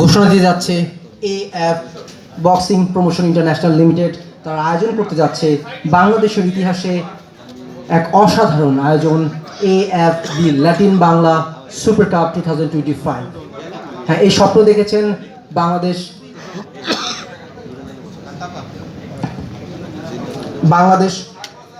ঘোষণা দিয়ে যাচ্ছে A F boxing promotion international limited. তারা আয়োজন করতে যাচ্ছে বাংলাদেশের ইতিহাসে এক অসাধারণ আয়োজন A F B Latin Bangla super cup two thousand twenty five. হ্যাঁ এই স্বপ্ন দেখেছেন বাংলাদেশ বাংলাদেশ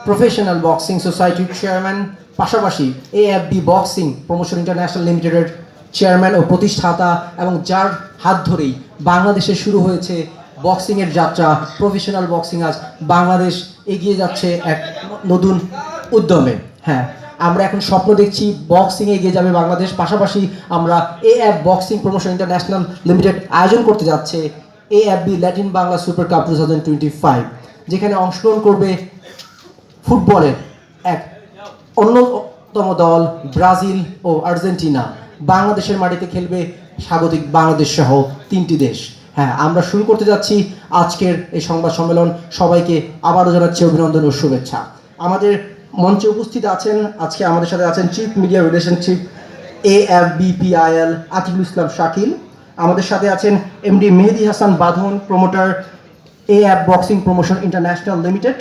প্রফেশনাল বক্সিং সোসাইটির চেয়ারম্যান। পাশাপাশি A F B boxing promotion international লিমিটেডের চেয়ারম্যান ও প্রতিষ্ঠাতা এবং যার হাত ধরেই বাংলাদেশে শুরু হয়েছে বক্সিংয়ের যাত্রা। প্রফেশনাল বক্সিং আজ বাংলাদেশ এগিয়ে যাচ্ছে এক নতুন উদ্যমে। হ্যাঁ আমরা এখন স্বপ্ন দেখছি বক্সিং এগিয়ে যাবে বাংলাদেশ। পাশাপাশি আমরা A F boxing promotion international limited আয়োজন করতে যাচ্ছে A F B Latin Bangla super cup two thousand twenty five যেখানে অংশগ্রহণ করবে ফুটবলের এক অন্যতম দল ব্রাজিল ও আর্জেন্টিনা। বাংলাদেশের মাটিতে খেলবে স্বাগতিক বাংলাদেশ সহ তিনটি দেশ। হ্যাঁ আমরা শুরু করতে যাচ্ছি আজকের এই সংবাদ সম্মেলন। সবাইকে আবারও জানাচ্ছি অভিনন্দন ও শুভেচ্ছা। আমাদের মঞ্চে উপস্থিত আছেন, আজকে আমাদের সাথে আছেন chief media relationship A F BPIL Atikul Islam Shakil. আমাদের সাথে আছেন MD Mehedi Hasan Badhon promoter A boxing promotion international limited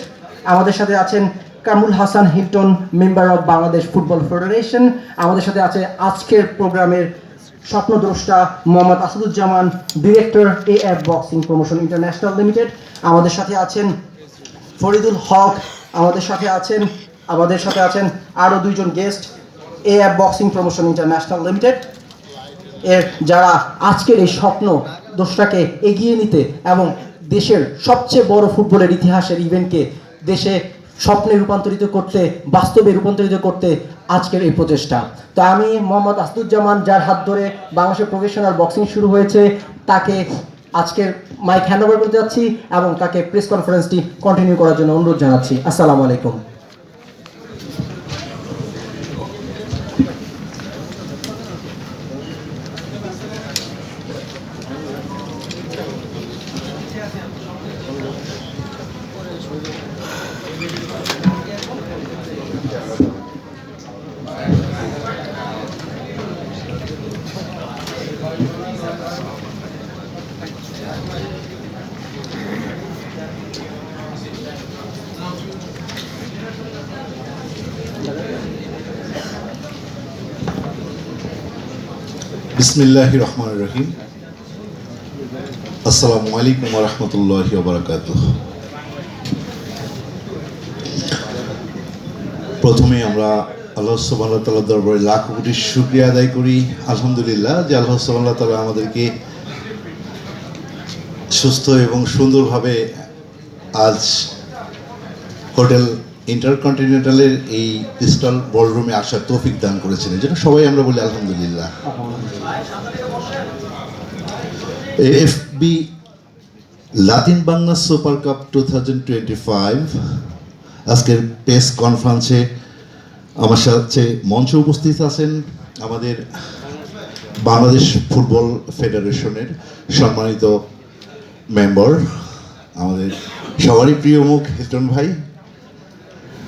আমাদের সাথে আছেন Kamrul Hasan Hilton, member of Bangladesh football federation. আমাদের সাথে আছে আজকের প্রোগ্রামের স্বপ্নদ্রষ্টা Mohammad Asaduzzaman, director A F boxing promotion international limited. আমাদের সাথে আছেন ফরিদুল হক, আমাদের সাথে আছেন, আমাদের সাথে আছেন আরও দুইজন guest A F boxing promotion international limited. এর যারা আজকের এই স্বপ্ন দোষটাকে এগিয়ে নিতে এবং দেশের সবচেয়ে বড় ফুটবলের ইতিহাসের ইভেন্টকে দেশে স্বপ্নে রূপান্তরিত করতে, বাস্তবে রূপান্তরিত করতে আজকের এই প্রচেষ্টা। তো আমি মোহাম্মদ আসদুজ্জামান যার হাত ধরে বাংলাদেশের প্রফেশনাল বক্সিং শুরু হয়েছে, তাকে আজকের মাইক হ্যান্ড ওভার করতে যাচ্ছি এবং তাকে প্রেস কনফারেন্সটি কন্টিনিউ করার জন্য অনুরোধ জানাচ্ছি। আসসালামু আলাইকুম। বিসমিল্লাহ রহমান রহিম। আসসালামু আলাইকুম রহমতুল্লাহ বারাকাত প্রথমে আমরা আল্লাহ সুবাহ তাল্লাহ দরবারে লাখ কোটি শুক্রিয়া আদায় করি। আলহামদুলিল্লাহ যে আল্লাহ সুবাহ তালা আমাদেরকে সুস্থ এবং সুন্দরভাবে আজ হোটেল ইন্টারকন্টিনেন্টালের এই ক্রিস্টাল বলরুমে আসার তৌফিক দান করেছেন। এই জন্য সবাই আমরা বলি আলহামদুলিল্লাহ। AFB Latin Bangla super cup two thousand twenty five. আজকের প্রেস কনফারেন্সে আমার সাথে মঞ্চে উপস্থিত আছেন আমাদের বাংলাদেশ ফুটবল ফেডারেশনের সম্মানিত মেম্বার, আমাদের সবারই প্রিয় মুখ হিটন ভাই।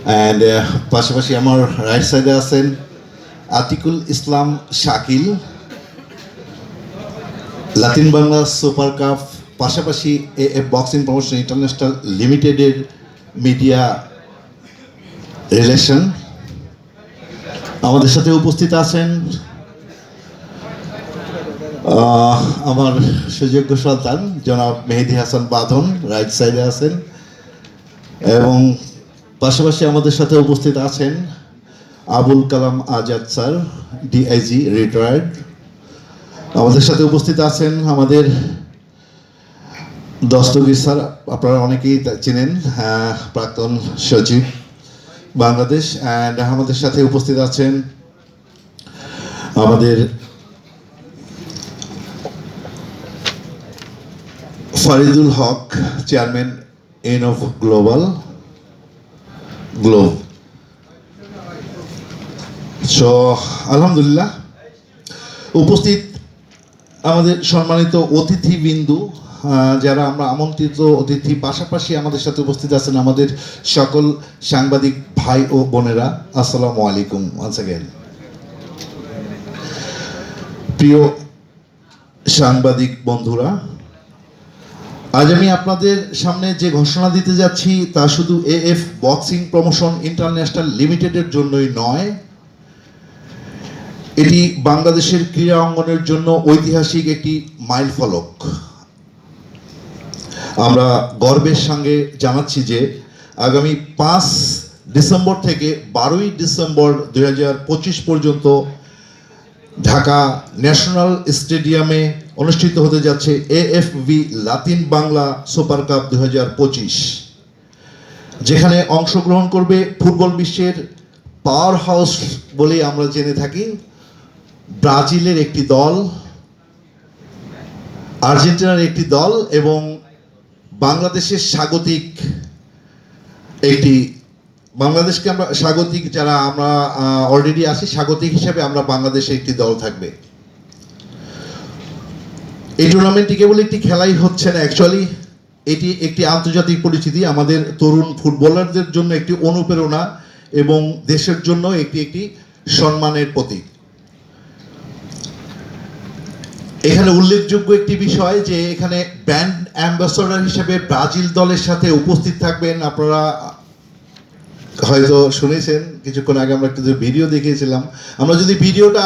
অ্যান্ড পাশাপাশি আমার রাইট সাইডে আছেন Atikul Islam Shakil, Latin Bangla super cup, পাশাপাশি এ বক্সিং প্রমোশন ইন্টারন্যাশনাল লিমিটেডের মিডিয়া রিলেশন। আমাদের সাথে উপস্থিত আছেন আমার সুযোগ্য সন্তান জনাব মেহেদি হাসান বাঁধন রাইট সাইডে আছেন, এবং পাশাপাশি আমাদের সাথে উপস্থিত আছেন Abul Kalam Azad sir DIG retired আমাদের সাথে উপস্থিত আছেন আমাদের দস্তগীর স্যার, আপনারা অনেকেই চেনেন প্রাক্তন সচিব বাংলাদেশ। অ্যান্ড আমাদের সাথে উপস্থিত আছেন আমাদের Faridul Haque chairman N of global globe so আলহামদুলিল্লাহ উপস্থিত আমাদের সম্মানিত অতিথিবৃন্দু আহ, যারা আমরা আমন্ত্রিত অতিথি পাশাপাশি আমাদের সাথে উপস্থিত আছেন আমাদের সকল সাংবাদিক ভাই ও বোনেরা। আসসালামু আলাইকুম ওয়ান্স অ্যাগেন প্রিয় সাংবাদিক বন্ধুরা আজ আমি আপনাদের সামনে যে ঘোষণা দিতে যাচ্ছি তা শুধু এএফ বক্সিং প্রমোশন ইন্টারন্যাশনাল লিমিটেডের জন্যই নয়। এটি বাংলাদেশের ক্রীড়া অঙ্গনের জন্য ঐতিহাসিক একটি মাইল ফলক। আমরা গর্বের সঙ্গে জানাচ্ছি যে আগামী পাঁচ ডিসেম্বর থেকে বারোই ডিসেম্বর দুই হাজার পঁচিশ পর্যন্ত ঢাকা ন্যাশনাল স্টেডিয়ামে অনুষ্ঠিত হতে যাচ্ছে AFB Latin Bangla super cup দু হাজার পঁচিশ, যেখানে অংশগ্রহণ করবে ফুটবল বিশ্বের পাওয়ার হাউস বলে আমরা জেনে থাকি। ব্রাজিলের একটি দল, আর্জেন্টিনার একটি দল এবং বাংলাদেশের স্বাগতিক একটি বাংলাদেশকে আমরা স্বাগতিক যারা আমরা অলরেডি আছি, স্বাগতিক হিসাবে আমরা বাংলাদেশে একটি দল থাকবে। এই টুর্নামেন্টটি কেবল একটি খেলাই হচ্ছে না অ্যাকচুয়ালি এটি একটি আন্তর্জাতিক পরিচিতি। আমাদের তরুণ ফুটবলারদের জন্য একটি অনুপ্রেরণা এবং দেশের জন্য একটি একটি সম্মানের প্রতীক। এখানে উল্লেখযোগ্য একটি বিষয় যে এখানে ব্র্যান্ড অ্যাম্বাসডার হিসেবে ব্রাজিল দলের সাথে উপস্থিত থাকবেন আপনারা হয়তো শুনেছেন কিছুক্ষণ আগে আমরা একটা ভিডিও দেখিয়েছিলাম। আমরা যদি ভিডিওটা